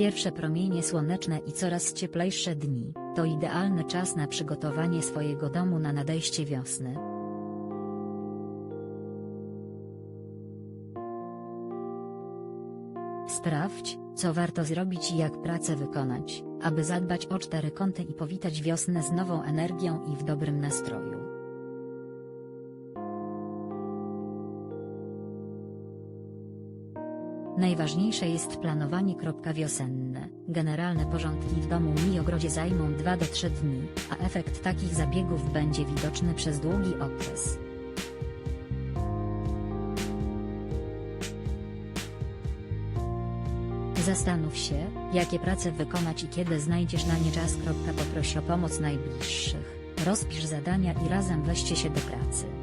Pierwsze promienie słoneczne i coraz cieplejsze dni, to idealny czas na przygotowanie swojego domu na nadejście wiosny. Sprawdź, co warto zrobić i jak pracę wykonać, aby zadbać o cztery kąty i powitać wiosnę z nową energią i w dobrym nastroju. Najważniejsze jest planowanie. Wiosenne, generalne porządki w domu i ogrodzie zajmą 2 do 3 dni, a efekt takich zabiegów będzie widoczny przez długi okres. Zastanów się, jakie prace wykonać i kiedy znajdziesz na nie czas. Poproś o pomoc najbliższych, rozpisz zadania i razem weźcie się do pracy.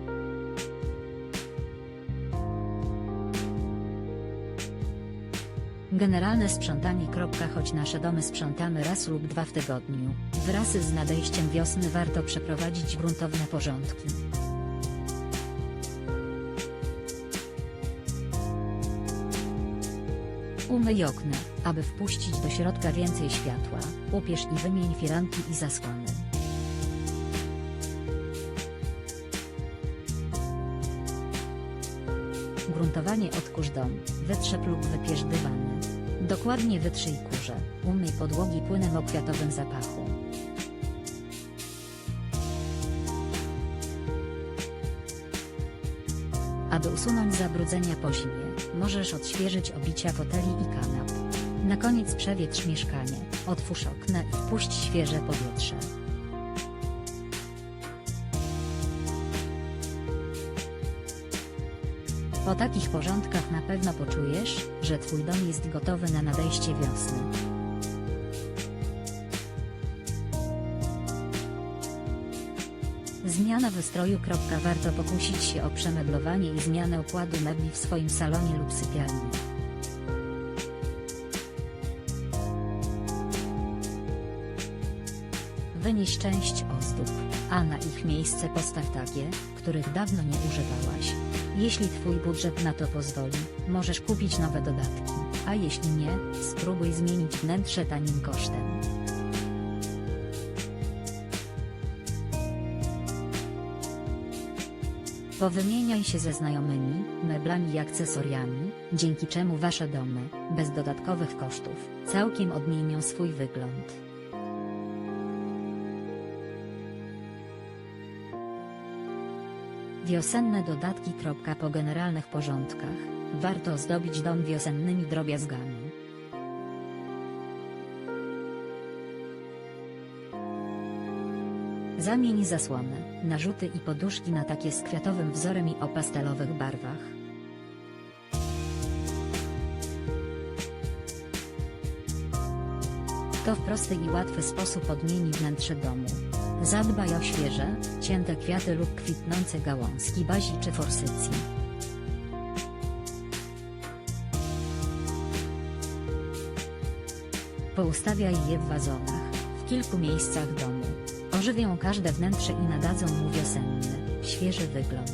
Generalne sprzątanie. Choć nasze domy sprzątamy raz lub dwa w tygodniu, wraz z nadejściem wiosny warto przeprowadzić gruntowne porządki. Umyj okna, aby wpuścić do środka więcej światła, upierz i wymień firanki i zasłony. Gruntowanie odkurz dom, wytrzep lub wypierz dywany. Dokładnie wytrzyj kurze, umyj podłogi płynem o kwiatowym zapachu. Aby usunąć zabrudzenia po zimie, możesz odświeżyć obicia foteli i kanap. Na koniec przewietrz mieszkanie, otwórz okna i wpuść świeże powietrze. Po takich porządkach na pewno poczujesz, że Twój dom jest gotowy na nadejście wiosny. Zmiana wystroju. Warto pokusić się o przemeblowanie i zmianę układu mebli w swoim salonie lub sypialni. Wynieś część ozdób, a na ich miejsce postaw takie, których dawno nie używałaś. Jeśli Twój budżet na to pozwoli, możesz kupić nowe dodatki, a jeśli nie, spróbuj zmienić wnętrze tanim kosztem. Powymieniaj się ze znajomymi, meblami i akcesoriami, dzięki czemu Wasze domy, bez dodatkowych kosztów, całkiem odmienią swój wygląd. Wiosenne dodatki. Po generalnych porządkach, warto ozdobić dom wiosennymi drobiazgami. Zamień zasłony, narzuty i poduszki na takie z kwiatowym wzorem i o pastelowych barwach. To w prosty i łatwy sposób odmieni wnętrze domu. Zadbaj o świeże, cięte kwiaty lub kwitnące gałązki bazii czy forsycji. Poustawiaj je w wazonach, w kilku miejscach domu. Ożywią każde wnętrze i nadadzą mu wiosenny, świeży wygląd.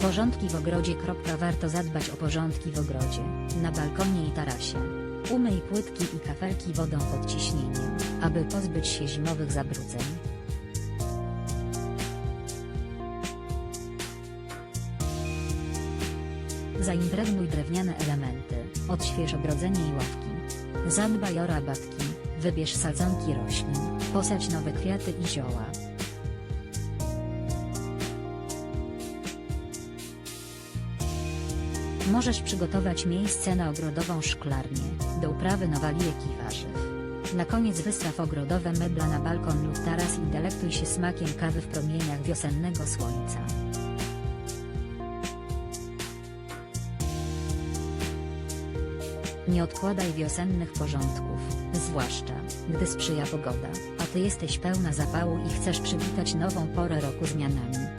Porządki w ogrodzie. Warto zadbać o porządki w ogrodzie, na balkonie i tarasie. Umyj płytki i kafelki wodą pod ciśnieniem, aby pozbyć się zimowych zabrudzeń. Zaimpregnuj drewniane elementy, odśwież ogrodzenie i ławki. Zadbaj o rabatki, wybierz sadzonki roślin, posadź nowe kwiaty i zioła. Możesz przygotować miejsce na ogrodową szklarnię, do uprawy nowalijek i warzyw. Na koniec wystaw ogrodowe mebla na balkon lub taras i delektuj się smakiem kawy w promieniach wiosennego słońca. Nie odkładaj wiosennych porządków, zwłaszcza, gdy sprzyja pogoda, a Ty jesteś pełna zapału i chcesz przywitać nową porę roku zmianami.